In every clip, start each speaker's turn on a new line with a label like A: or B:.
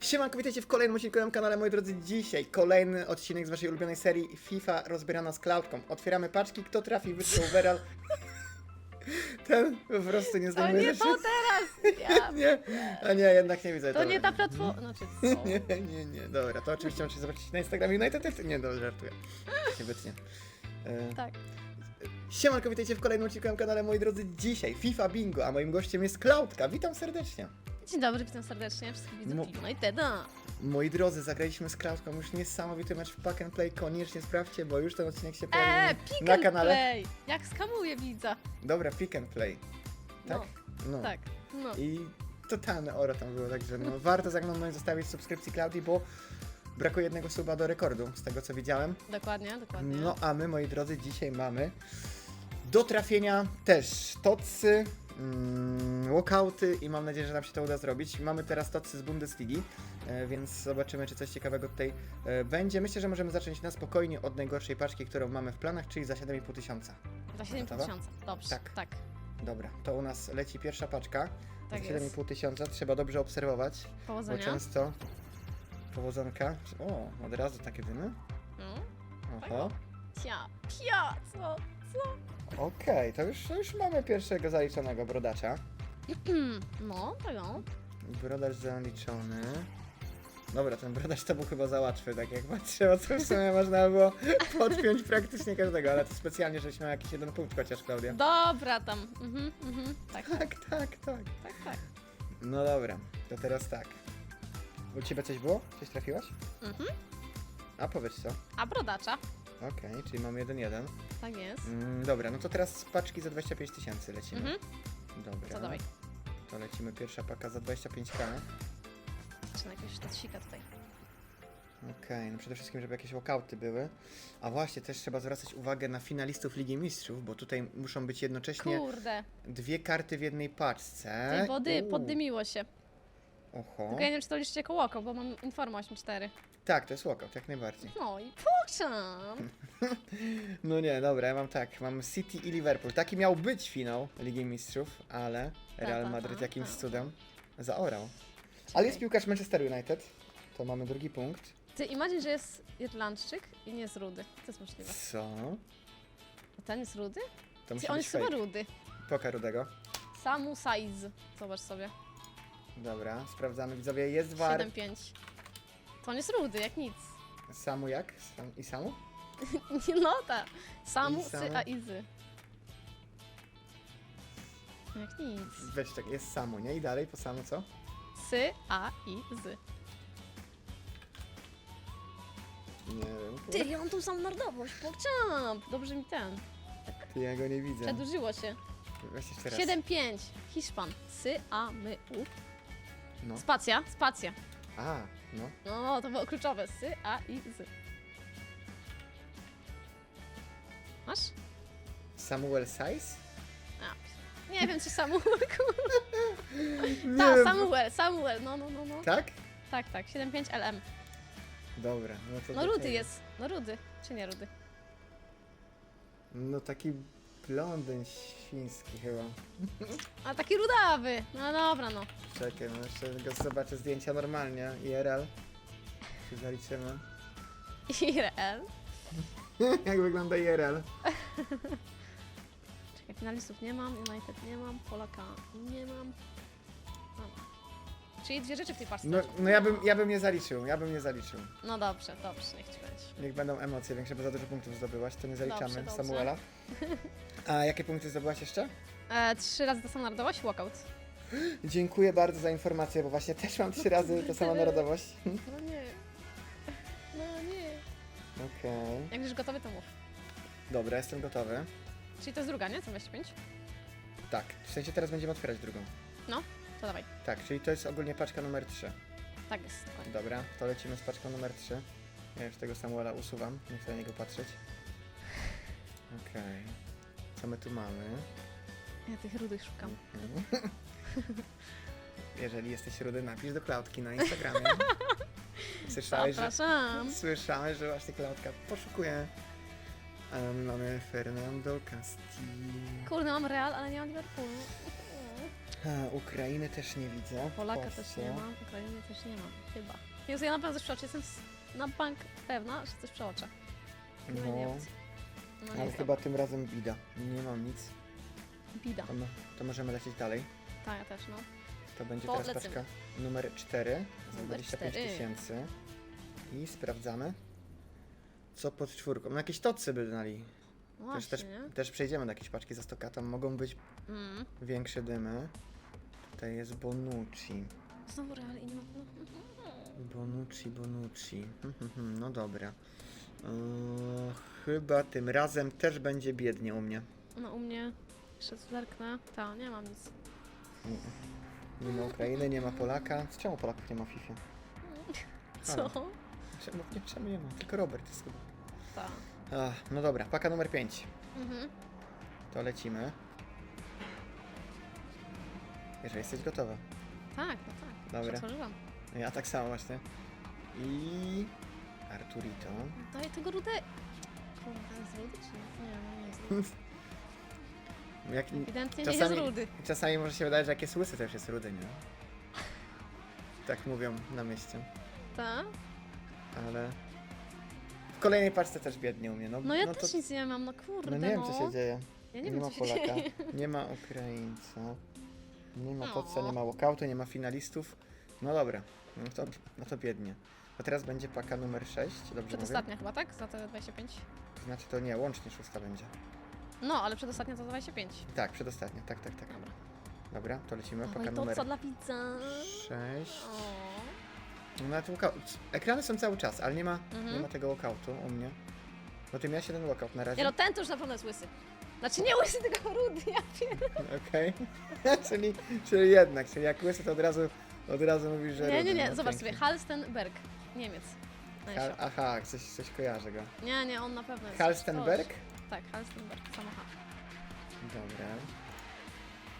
A: Siemanko, witajcie w kolejnym odcinku na kanale, moi drodzy. Dzisiaj kolejny odcinek z waszej ulubionej serii FIFA rozbierana z Cloudką. Otwieramy paczki, kto trafi, wytrzymał overall. Ten po prostu nie
B: To
A: zdejmuje
B: nie
A: rzeczy.
B: to teraz! Ja,
A: Nie, a nie, jednak nie widzę
B: to nie ta platforma. Znaczy, co?
A: Nie, nie, nie, dobra, to oczywiście możecie zobaczyć na Instagramie United. Nie, no, żartuję. Nie wytnie. E,
B: Tak.
A: Siemanko, witajcie w kolejnym odcinku na kanale, moi drodzy. Dzisiaj FIFA Bingo, a moim gościem jest Cloudka. Witam serdecznie.
B: Dzień dobry, witam serdecznie wszystkich widzów
A: Mo-
B: Team Uniteda.
A: Moi drodzy, zagraliśmy z Cloudką już niesamowity mecz w Pack and Play. Koniecznie sprawdźcie, bo już ten odcinek się pojawił
B: Eee, pick
A: na
B: and
A: kanale.
B: play! Jak skamuje widza.
A: Dobra, Pick and Play. Tak? No.
B: Tak, no.
A: I totalne oro tam było, także no, warto zaglądnąć, zostawić subskrypcji Cloudii, bo brakuje jednego suba do rekordu, z tego co widziałem.
B: Dokładnie, dokładnie.
A: No a my, moi drodzy, dzisiaj mamy do trafienia też tocy, walkouty i mam nadzieję, że nam się to uda zrobić. Mamy teraz tocy z Bundesligi, e, więc zobaczymy, czy coś ciekawego tutaj e, będzie. Myślę, że możemy zacząć na spokojnie od najgorszej paczki, którą mamy w planach, czyli za 7,5 tysiąca.
B: Za 7
A: Gotowa?
B: tysięcy. Dobrze,
A: Tak.
B: tak. tak.
A: Dobra, to u nas leci pierwsza paczka.
B: Tak
A: za
B: jest.
A: 7,5 tysiąca trzeba dobrze obserwować, bo
B: Powodzenia.
A: często powodzonka. O, od razu takie dymy.
B: No.
A: Oho.
B: Pia, pia, co?
A: Okej, to, już, to już mamy pierwszego zaliczonego brodacza.
B: No, tego.
A: Brodacz zaliczony. Dobra, ten brodacz to był chyba za łatwy, tak jak patrzę, co w sumie można było podpiąć praktycznie każdego, ale to specjalnie, żeśmy miał jakiś jeden punkt chociaż, Klaudia.
B: Dobra tam. Mhm, mhm. Tak, tak,
A: Tak, tak, tak.
B: tak, tak.
A: No dobra, to teraz tak. U ciebie coś było? Coś trafiłaś?
B: Mhm.
A: A powiedz co.
B: A brodacza?
A: Okej, czyli mamy 1-1.
B: Tak jest.
A: Mm, dobra, no to teraz paczki za 25 tysięcy lecimy.
B: Mhm.
A: Dobra.
B: Co dawaj?
A: To lecimy pierwsza paka za 25k.
B: Czy na jakiegoś tatsika tutaj?
A: Okej, no przede wszystkim, żeby jakieś walkouty były. A właśnie, też trzeba zwracać uwagę na finalistów Ligi Mistrzów, bo tutaj muszą być jednocześnie
B: Kurde.
A: dwie karty w jednej paczce.
B: Pody,
A: Uuu,
B: poddymiło się.
A: Oho.
B: Tylko ja nie wiem, czy to liczycie jako walkout, bo mam Informa 8.4.
A: Tak, to jest walkout, jak najbardziej.
B: No i pokczam!
A: No nie, dobra, ja mam tak, mam City i Liverpool. Taki miał być finał Ligi Mistrzów, ale Real
B: ta, ta,
A: jakimś
B: ta.
A: cudem zaorał. Ale jest piłkarz Manchester United, to mamy drugi punkt.
B: Ty imagine, że jest Irlandczyk i nie jest rudy. To jest możliwe.
A: Co?
B: A ten jest rudy?
A: To musi
B: Ty, on
A: być
B: jest chyba
A: fake.
B: rudy.
A: Poka Rudego.
B: Samu Saiz. Zobacz sobie.
A: Dobra, sprawdzamy widzowie, jest war.
B: 7-5. To on jest rudy, jak nic.
A: Samu jak? Sam, I Samu?
B: No ta. Samu,
A: I Samu.
B: sy, a izy. Jak nic.
A: Weź tak, jest Samu, nie? I dalej po Samu co?
B: Sy, a, i, zy.
A: Nie wiem.
B: Ty, ja mam tą samą narodowość, pokczam! Dobrze mi ten.
A: Ty, ja go nie widzę.
B: Przedłużyło się.
A: Weź jeszcze raz.
B: 7-5. Hiszpan. Sy, a, my, u.
A: No.
B: Spacja, spacja.
A: A, no.
B: No, to było kluczowe. Sy, a, i, zy. Masz?
A: Samuel Size?
B: A, nie wiem, czy Samuel, kurwa.
A: Nie
B: Tak,
A: wiem.
B: Samuel, Samuel, no, no, no, no.
A: Tak?
B: Tak, tak, 7-5 LM.
A: Dobra, no to
B: No rudy
A: tego.
B: jest, no rudy, czy nie rudy?
A: No taki blondyn świński chyba.
B: A taki rudawy, no dobra, no.
A: Czekaj, no jeszcze go zobaczę zdjęcia normalnie. IRL. Czy zaliczymy?
B: IRL.
A: Jak wygląda IRL?
B: Czekaj, finalistów nie mam, United nie mam, Polaka nie mam. Czyli dwie rzeczy w tej paczce.
A: No, no ja, bym, ja bym nie zaliczył, ja bym nie zaliczył.
B: No dobrze, dobrze, niech ci będzie.
A: Niech będą emocje większe, bo za dużo punktów zdobyłaś, to nie zaliczamy
B: Dobrze, dobrze.
A: Samuela. A jakie punkty zdobyłaś jeszcze?
B: E, trzy razy ta sama narodowość, walkout.
A: Dziękuję bardzo za informację, bo właśnie też mam trzy razy ta sama narodowość.
B: No nie. No nie.
A: Okej.
B: Jak już gotowy, to mów.
A: Dobra, jestem gotowy.
B: Czyli to jest druga, nie? Co 25?
A: Tak, w sensie teraz będziemy otwierać drugą.
B: To dawaj.
A: Tak, czyli to jest ogólnie paczka numer 3.
B: Tak jest, dokładnie.
A: Dobra, to lecimy z paczką numer 3. Ja już tego Samuela usuwam, nie chcę na niego patrzeć. Okej. Co my tu mamy?
B: Ja tych rudych szukam.
A: Mhm. Jeżeli jesteś rudy, napisz do Klaudki na Instagramie. Słyszałeś, że,
B: Zapraszam.
A: słyszałeś, że właśnie Klaudka poszukuje. A my mamy Fernando Castillo.
B: Kurde, mam Real, ale nie mam Liverpoolu.
A: Ha, Ukrainy też nie widzę.
B: Polaka
A: Polsce.
B: też nie mam, Ukrainy też nie mam, chyba. Jezu, ja na pewno coś przeoczę, jestem s- na bank pewna, że coś przeoczę. Nie będzie
A: No.
B: No
A: ale chyba tym razem bida. Nie mam nic.
B: Bida.
A: To, mo- to możemy lecieć dalej.
B: Tak, ja też, no.
A: To będzie
B: To
A: teraz
B: lecimy.
A: paczka numer 4 za
B: Numer
A: 25
B: cztery.
A: tysięcy. I sprawdzamy. Co pod czwórką? No jakieś tocy by dali.
B: No
A: Też,
B: właśnie,
A: też,
B: nie?
A: też przejdziemy do jakiejś paczki za 100 tam mogą być
B: Mm.
A: większe dymy. Tutaj jest Bonucci.
B: Znowu real i nie ma...
A: Bonucci, Bonucci. Hmm, hmm, hmm, No dobra. Eee, chyba tym razem też będzie biednie u mnie.
B: No u mnie jeszcze zerknę. Ta, nie mam nic.
A: Nie ma Ukrainy, nie ma Polaka. Z czemu Polaków nie ma w FIFA?
B: Co?
A: Czemu nie, czemu nie ma? Tylko Robert jest chyba.
B: Ta.
A: Ach, no dobra, paka numer 5.
B: Mhm.
A: To lecimy. Jeżeli jesteś gotowa.
B: Tak, no tak.
A: Dobra. Ja tak samo właśnie. I... Arturito.
B: Daj tego rudę. Kurde, jest rudy czy nie? Nie, no nie jest rudy.
A: Jak,
B: Ewidentnie nie
A: Czasami-
B: jest rudy.
A: czasami może się wydaje, że jak jest łysy, to już jest rudy, nie? Tak mówią na mieście.
B: Ta?
A: Ale... W kolejnej paczce też biednie u mnie. No,
B: No ja
A: no
B: też
A: to,
B: nic nie mam, no kurde
A: No nie wiem, co się dzieje.
B: Ja nie, wiem,
A: ma
B: co się
A: Polaka,
B: dzieje.
A: nie ma Ukraińca, nie ma
B: No.
A: Totsa, nie ma walkoutu, nie ma finalistów. No dobra, no to, no to biednie. A teraz będzie paka numer 6, dobrze mówię?
B: Przedostatnia chyba, tak? Za te 25?
A: To znaczy to nie, łącznie szósta będzie.
B: No, ale przedostatnia za 25.
A: Tak, przedostatnia, tak, tak, tak.
B: Dobra.
A: Dobra, to lecimy,
B: Oj,
A: paka
B: to
A: numer
B: co dla widza?
A: 6.
B: O.
A: No na tym walkout. Ekrany są cały czas, ale nie ma,
B: Mhm.
A: nie ma tego walkoutu u mnie. Bo ty miałeś jeden walkout na razie.
B: Nie no, ten to już na pewno jest łysy. Znaczy nie łysy, tylko rudy, ja wiem.
A: Okej. czyli, czyli jednak, czyli jak łysy to od razu, od razu mówisz, że
B: Nie,
A: rudy,
B: nie, nie,
A: no
B: zobacz
A: pięknie.
B: sobie, Halstenberg, Niemiec.
A: Hal, aha, coś, coś kojarzę go.
B: Nie, nie, on na pewno jest.
A: Halstenberg?
B: Tak, Halstenberg, samocha.
A: Dobra.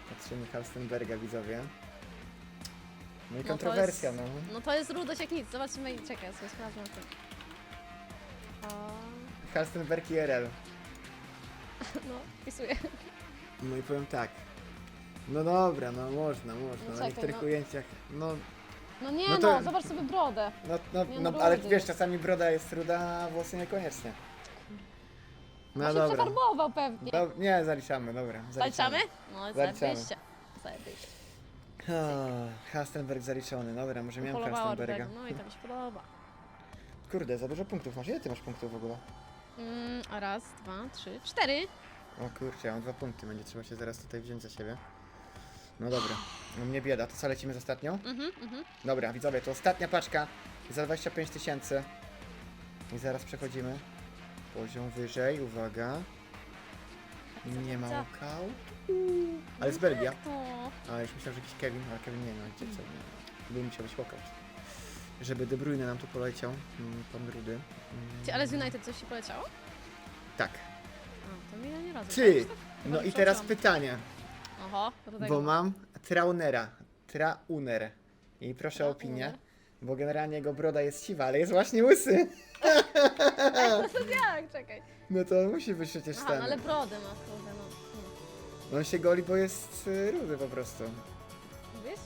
A: Patrzymy Halstenberga, widzowie. No i
B: to
A: kontrowersja,
B: jest-
A: no.
B: No to jest rudość jak nic, zobaczymy i czekaj, ja sobie sprawdzę tym. O,
A: Halstenberg IRL.
B: no, wpisuję.
A: No i powiem tak. No dobra, no można, można.
B: No
A: Na
B: czekaj,
A: niektórych
B: no.
A: ujęciach, no,
B: No nie
A: No
B: no,
A: to-
B: zobacz sobie brodę.
A: no, no,
B: Nie,
A: no
B: no
A: ale wiesz, czasami broda jest ruda, a włosy niekoniecznie. No
B: No się
A: dobra.
B: przefarbował pewnie.
A: Do, nie, zaliczamy, dobra.
B: Zaliczamy? No,
A: Zaliczamy.
B: zajebiście. Zajebiście.
A: Ah, Halstenberg zaliczony, dobra, może miałem
B: Polowała
A: Halstenberga.
B: rudego, no i to mi się podoba.
A: Kurde, za dużo punktów masz. Ile ty masz punktów w ogóle?
B: Mm, a raz, dwa, trzy, cztery.
A: O kurczę, ja mam dwa punkty, będzie trzeba się zaraz tutaj wziąć za siebie. No dobra, u mnie bieda, to co lecimy z ostatnią?
B: Mhm, mhm.
A: Dobra, widzowie, to ostatnia paczka za 25 tysięcy. I zaraz przechodzimy. Poziom wyżej, uwaga. Nie ma
B: Co?
A: Ale z Belgia.
B: Jak to?
A: A już myślałem, że jakiś Kevin, ale Kevin nie ma, gdzie co? Nie. By musiał być walkout. Żeby De Bruyne nam tu poleciał, mm, pan Rudy. Mm,
B: Ty, ale z United coś ci poleciało?
A: Tak.
B: A, to mi nie razu.
A: Ty! No i teraz pytanie.
B: Oho.
A: Bo mam Traunera. Trauner. I proszę o opinię. Bo generalnie jego broda jest siwa, ale jest właśnie łysy.
B: Jak? Czekaj.
A: No to musi być przecież
B: Aha,
A: ten.
B: no ale brodę ma, kurde, no. Hmm.
A: On się goli, bo jest y, rudy po prostu.
B: Mówisz?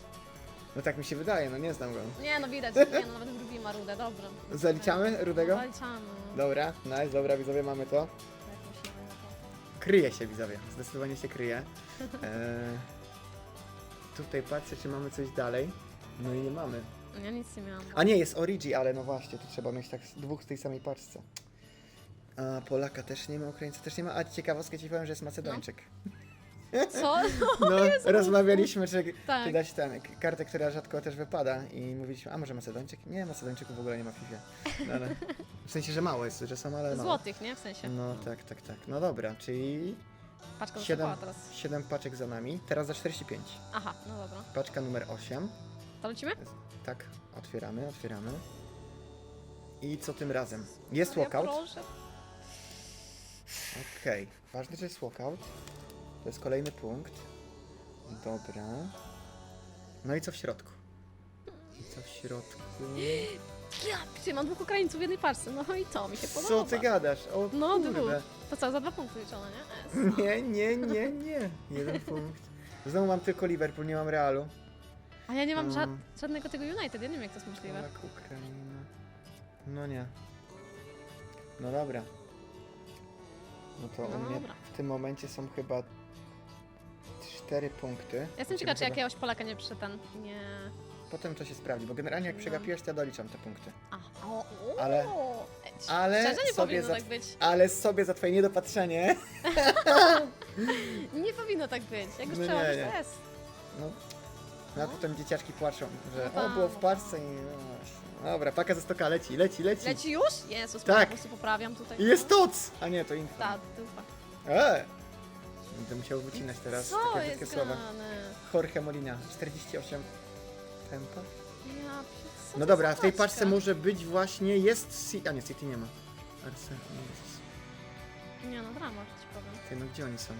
A: No tak mi się wydaje, no nie znam go.
B: Nie, no widać, nie, no nawet drugi ma rudę, dobrze.
A: Zaliczamy Rudego?
B: No, zaliczamy.
A: Dobra, nice, dobra widzowie, mamy to. Kryje się widzowie, zdecydowanie się kryje. E, tutaj patrzę, czy mamy coś dalej. No i nie mamy.
B: Ja nic nie miałam.
A: A nie, jest Origi, ale no właśnie, tu trzeba mieć tak z- dwóch w tej samej paczce. A Polaka też nie ma, Ukraińca też nie ma, a ciekawostkę ci powiem, że jest Macedończyk.
B: Co?
A: No, rozmawialiśmy, czy,
B: Tak.
A: czy dać ten, k- kartę, która rzadko też wypada i mówiliśmy, a może Macedończyk? Nie, Macedończyków w ogóle nie ma w FIFA. No, ale, w sensie, że mało jest, że są, ale mało.
B: Złotych, nie? W sensie.
A: No tak, tak, tak. No dobra, czyli
B: Paczka została teraz.
A: 7 paczek za nami, teraz za 45.
B: Aha, no dobra.
A: Paczka numer 8.
B: To lecimy?
A: Tak, otwieramy, otwieramy. I co tym razem? Jest
B: Ja
A: walkout?
B: proszę.
A: Okej, ważne, że jest walkout. To jest kolejny punkt. Dobra. No i co w środku? I co w środku?
B: Ja, ty, mam dwóch Ukraińców w jednej paczce, no i to mi się podoba.
A: Co ty gadasz? O
B: No,
A: kurde.
B: To co, za dwa punkty liczone, nie? Es.
A: Nie, nie, nie, nie. Jeden punkt. Znowu mam tylko Liverpool, nie mam Realu.
B: A ja nie mam żad
A: Mm.
B: żadnego tego United, ja nie wiem jak to jest możliwe.
A: Polak, Ukraina. No nie. No dobra. No to
B: No
A: u mnie
B: dobra.
A: w tym momencie są chyba cztery punkty.
B: Ja jestem ciekawa, czy jakiegoś Polaka nie przy ten... Nie...
A: Potem to się sprawdzi, bo generalnie jak
B: No.
A: przegapiłeś, to ja doliczam te punkty.
B: A, o, o,
A: Ale- ale
B: Szczerze nie
A: sobie
B: powinno
A: za-
B: tak być.
A: Ale sobie za twoje niedopatrzenie.
B: Nie powinno tak być. Jak już
A: No nie,
B: przełożysz,
A: nie.
B: jest.
A: No. No a potem dzieciaczki płaczą, że
B: No
A: o, było w
B: tak.
A: paczce i... No właśnie. Dobra, paka ze stoka leci, leci, leci.
B: Leci już? Jezus,
A: Tak.
B: po prostu poprawiam tutaj.
A: I jest toc! A nie, to info.
B: Ta, dupa.
A: E! Będę musiał wycinać teraz
B: Co
A: takie brzydkie
B: jest
A: słowa.
B: grane?
A: Jorge Molina, 48 tempa.
B: Ja, co
A: No
B: to
A: dobra,
B: za
A: w tej
B: paczka?
A: paczce może być właśnie, jest City, a nie, City nie ma. Arsenal, Jezus.
B: Nie no, drama, że ci powiem.
A: Ty, no gdzie oni są?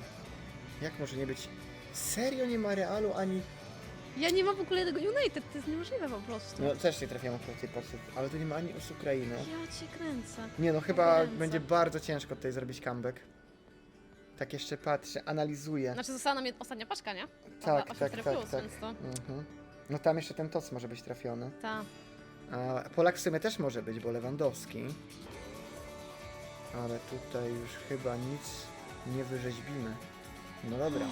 A: Jak może nie być? Serio nie ma Realu ani...
B: Ja nie mam w ogóle tego United, to jest niemożliwe po prostu.
A: No też nie akurat w tej paczce, ale tu nie ma ani z Ukrainy.
B: Ja cię kręcę.
A: Nie no, chyba będzie bardzo ciężko tutaj zrobić comeback. Tak jeszcze patrzę, analizuję.
B: Znaczy została nam jed- ostatnia paczka, nie?
A: Tak, tak,
B: cztery
A: tak,
B: plus,
A: tak.
B: więc to...
A: Mhm. No tam jeszcze ten toc może być trafiony.
B: Ta.
A: A Polak w sumie też może być, bo Lewandowski. Ale tutaj już chyba nic nie wyrzeźbimy. No dobra,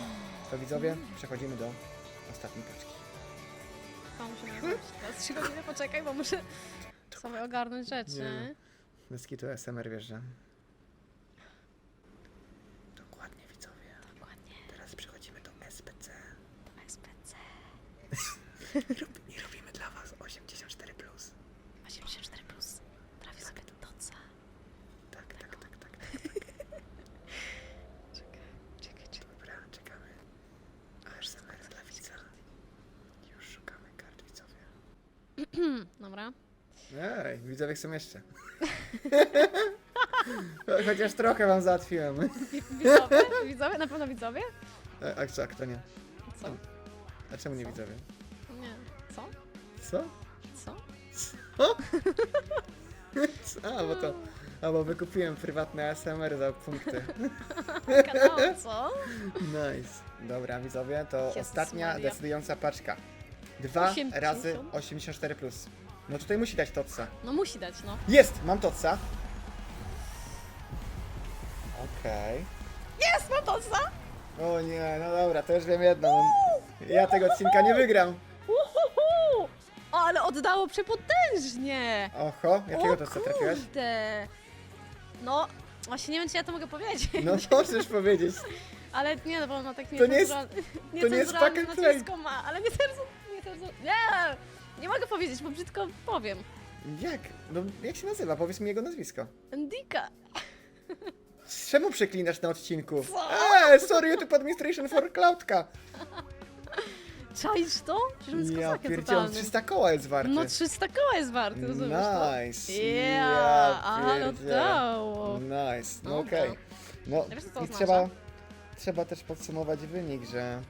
A: to widzowie, przechodzimy do ostatniej paczki.
B: To musimy zrobić. Teraz trzy godziny poczekaj, bo muszę sobie ogarnąć rzeczy.
A: Nie. Bez kitu SMR wjeżdża. Dokładnie widzowie.
B: Dokładnie,
A: Teraz przechodzimy do SPC.
B: to SPC.
A: Nie robimy dla was 84+. Plus.
B: 84 plus. Trafi sobie do doca.
A: Tak, tak, tak, tak. tak.
B: Czekaj, czekaj, czekaj.
A: Dobra, czekamy. ASMR dla widza. Już szukamy kart widzowie.
B: Dobra.
A: Ej, widzowie chcą jeszcze. Chociaż trochę wam załatwiłem.
B: Wi- Widzowie? Widzowie? Na pewno widzowie?
A: E, A co, a kto nie?
B: Co?
A: A czemu nie widzowie?
B: Co?
A: Co?
B: Co?
A: A, bo to... A, bo wykupiłem prywatne ASMR za punkty.
B: Kanał, co?
A: Nice. Dobra, widzowie, to
B: Jezus
A: ostatnia
B: Maria.
A: decydująca paczka. Dwa
B: 80?
A: razy 84+. Plus. No tutaj musi dać totsa.
B: No musi dać, no.
A: Jest! Mam totsa. Okej.
B: Jest, mam doca!
A: O nie, no dobra, to już wiem jedno. No, ja tego odcinka nie wygram.
B: O, ale oddało przepotężnie!
A: Oho, jakiego
B: o
A: totsa trafiłaś?
B: kurde! No, właśnie nie wiem, czy ja to mogę powiedzieć.
A: No możesz powiedzieć.
B: Ale nie, no bo ma tak
A: To nie jest- to nie jest pack and play.
B: nazwisko ma, ale nie cenzu... Nie, cenzu... nie! Nie mogę powiedzieć, bo brzydko powiem.
A: Jak? No jak się nazywa? Powiedz mi jego nazwisko.
B: Endika.
A: Czemu przeklinasz na odcinku?
B: Co?
A: Eee, sorry, YouTube Administration for Cloudka.
B: Czaisz to? Przecież on jest
A: Ja
B: kozakiem
A: pierdzielę,
B: totalnym.
A: 300 koła jest warty.
B: No 300 koła jest warty, rozumiesz to?
A: Nice.
B: Yeah, ale
A: pierdzielę.
B: oddało.
A: Nice, no
B: No
A: okej.
B: to.
A: No
B: Wiesz, co to
A: i
B: oznacza?
A: trzeba, trzeba też podsumować wynik, że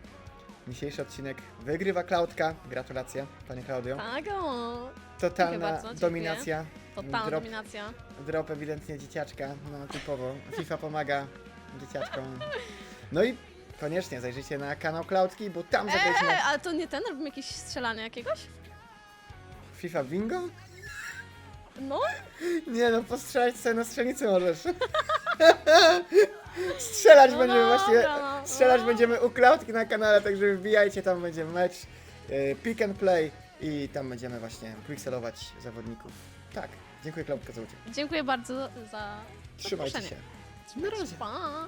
A: dzisiejszy odcinek wygrywa Cloudka. Gratulacje, panie Klaudio.
B: Tak, o.
A: Totalna
B: bardzo, dziękuję.
A: dominacja.
B: Totalna
A: Drop.
B: dominacja.
A: Drop ewidentnie dzieciaczka, no typowo. FIFA pomaga dzieciaczkom. No i koniecznie zajrzyjcie na kanał Cloudki, bo tam zagraliśmy
B: Eee, ale to nie ten, robimy jakieś strzelanie jakiegoś?
A: FIFA Bingo?
B: No,
A: Nie no, postrzelać sobie na strzelnicy możesz. Strzelać
B: No
A: będziemy
B: dobra,
A: właśnie,
B: no.
A: strzelać
B: No.
A: będziemy u Cloudki na kanale, także wbijajcie, tam będzie mecz, e, pick and play i tam będziemy właśnie pixelować zawodników. Tak, dziękuję Cloudka za udział.
B: dziękuję bardzo za
A: Trzymajcie
B: zaproszenie.
A: się. Na razie.
B: Pa!